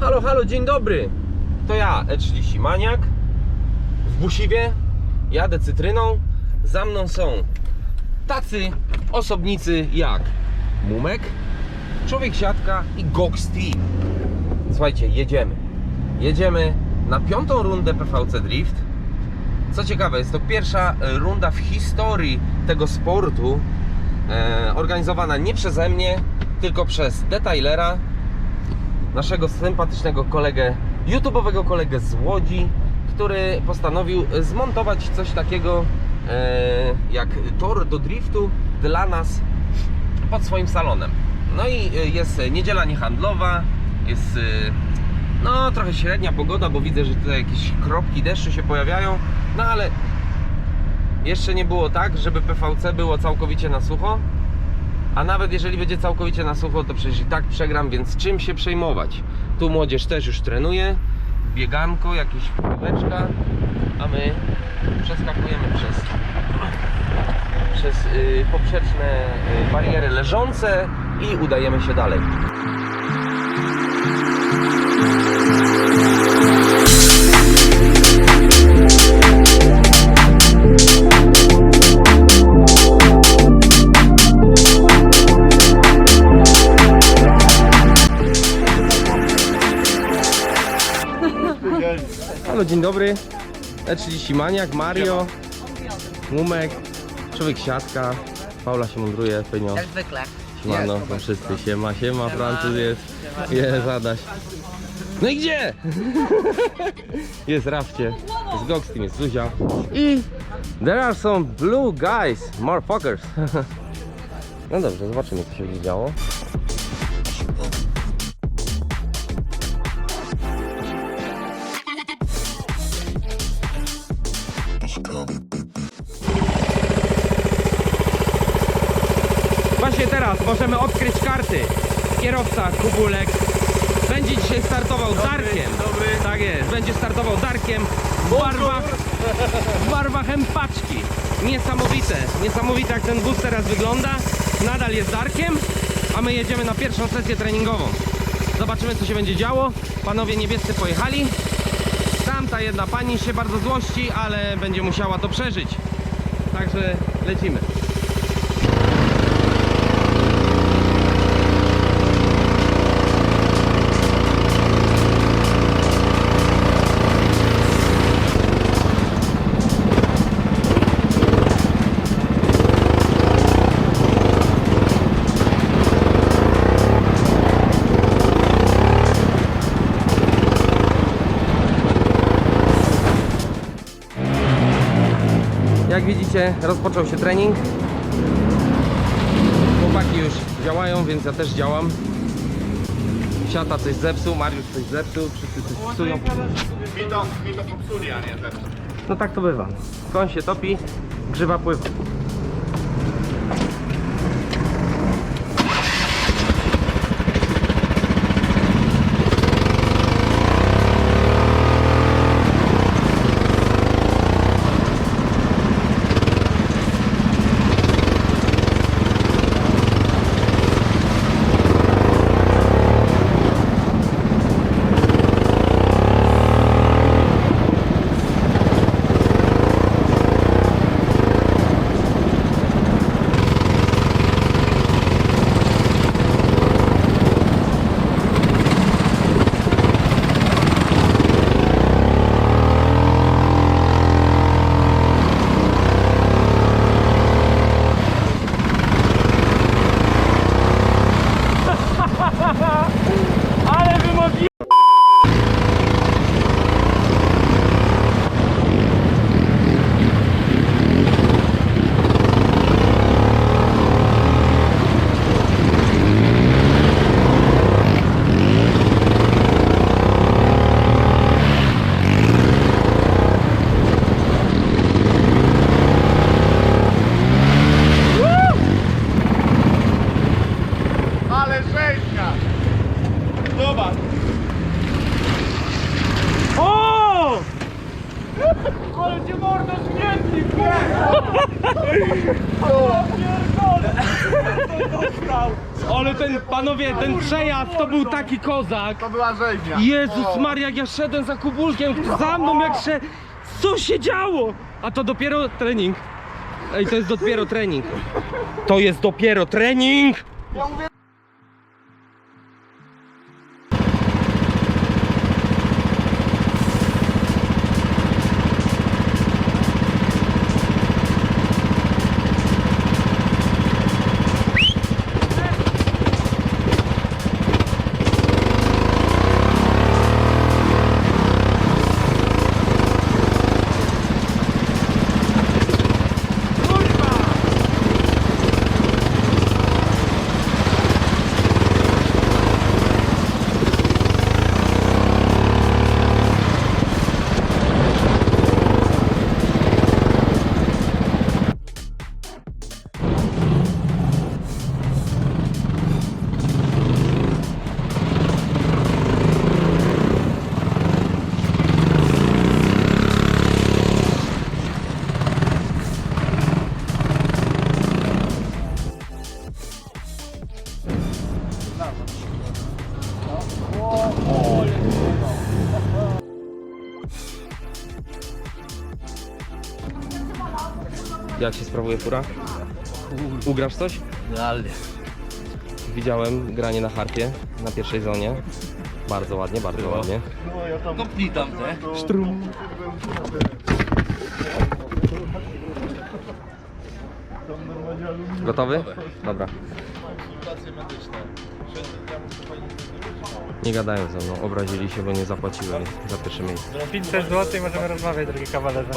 Halo, halo, dzień dobry. To ja, E30 Maniak. W Busiwie. Jadę cytryną. Za mną są tacy osobnicy jak Mumek, Człowiek Siatka i Gox Team. Słuchajcie, jedziemy. Jedziemy na piątą rundę PVC Drift. Co ciekawe, jest to pierwsza runda w historii tego sportu e, organizowana nie przeze mnie, tylko przez detailera, naszego sympatycznego kolegę, YouTube'owego kolegę z Łodzi, który postanowił zmontować coś takiego e, jak tor do driftu dla nas pod swoim salonem. No i e, jest niedziela niehandlowa, jest e, no trochę średnia pogoda, bo widzę, że tutaj jakieś kropki deszczu się pojawiają, no ale jeszcze nie było tak, żeby PVC było całkowicie na sucho. A nawet jeżeli będzie całkowicie na sucho, to przecież i tak przegram, więc czym się przejmować? Tu młodzież też już trenuje, bieganko, jakieś piłeczka, a my przeskakujemy przez, przez y, poprzeczne y, bariery leżące i udajemy się dalej. Halo, dzień dobry. E30 Maniak, Mario, Mumek, Człowiek Siatka, Paula się mądruje, Pynio. Jak zwykle. Siemano, są wszyscy, siema, siema, Francuz jest, jest Adaś. No i gdzie? Jest Rafcie, jest Gox Team, jest Zuzia i there are some blue guys, more fuckers. No dobrze, zobaczymy co się będzie działo. Właśnie teraz możemy odkryć karty. Kierowca Kubulek będzie dzisiaj startował Darkiem. Tak jest, będzie startował Darkiem w barwach, w barwach empaczki. Niesamowite, niesamowite jak ten bus teraz wygląda. Nadal jest Darkiem, a my jedziemy na pierwszą sesję treningową. Zobaczymy co się będzie działo. Panowie niebiescy pojechali. Tamta jedna pani się bardzo złości, ale będzie musiała to przeżyć. Także lecimy. Widzicie, rozpoczął się trening. Chłopaki już działają, więc ja też działam. Siata coś zepsuł, Mariusz coś zepsuł, wszyscy coś psują. Mi to, mi to popsuli, a nie zepsuł. No tak to bywa. Koń się topi, grzywa pływa. Ale wymogi... Ale rzeźnia! Ten, panowie, ten przejazd to był taki kozak. To była rzeźnia. Jezus. Maria, jak ja szedłem za kubulkiem, za mną jak się... Co się działo? A to dopiero trening. Ej, to jest dopiero trening. To jest dopiero trening! Jak się sprawuje fura? Ugrasz coś? Realnie. Widziałem granie na harpie na pierwszej zonie. Bardzo ładnie, bardzo ładnie. Kopnij tam te. Gotowy? Dobra. Nie gadają ze mną, obrazili się, bo nie zapłaciłem za pierwsze miejsce. 500 zł i możemy rozmawiać, drogi kawalerze.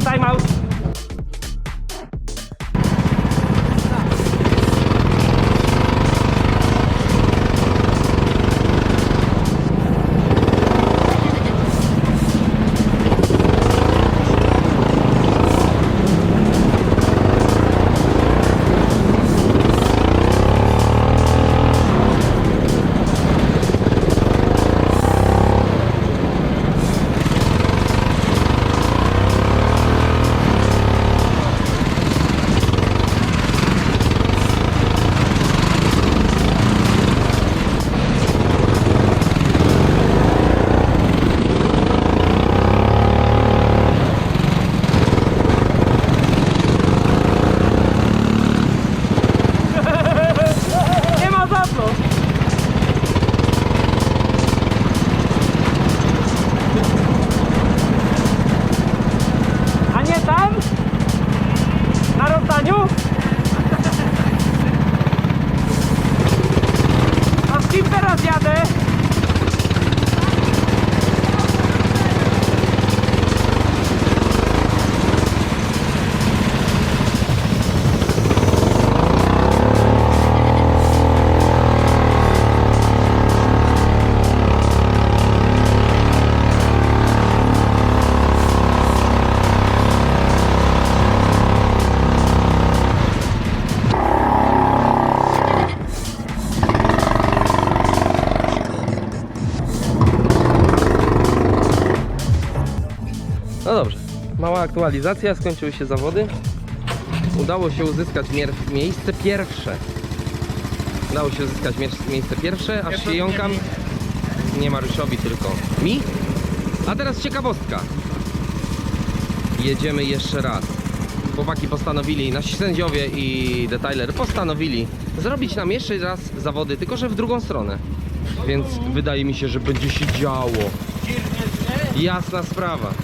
Time out. Aktualizacja, skończyły się zawody. Udało się uzyskać miejsce pierwsze. Udało się uzyskać mie- miejsce pierwsze, aż się jąkam. Nie Marysiowi, tylko mi. A teraz ciekawostka. Jedziemy jeszcze raz. Chłopaki postanowili, nasi sędziowie i detailer postanowili zrobić nam jeszcze raz zawody, tylko że w drugą stronę. Więc wydaje mi się, że będzie się działo. Jasna sprawa.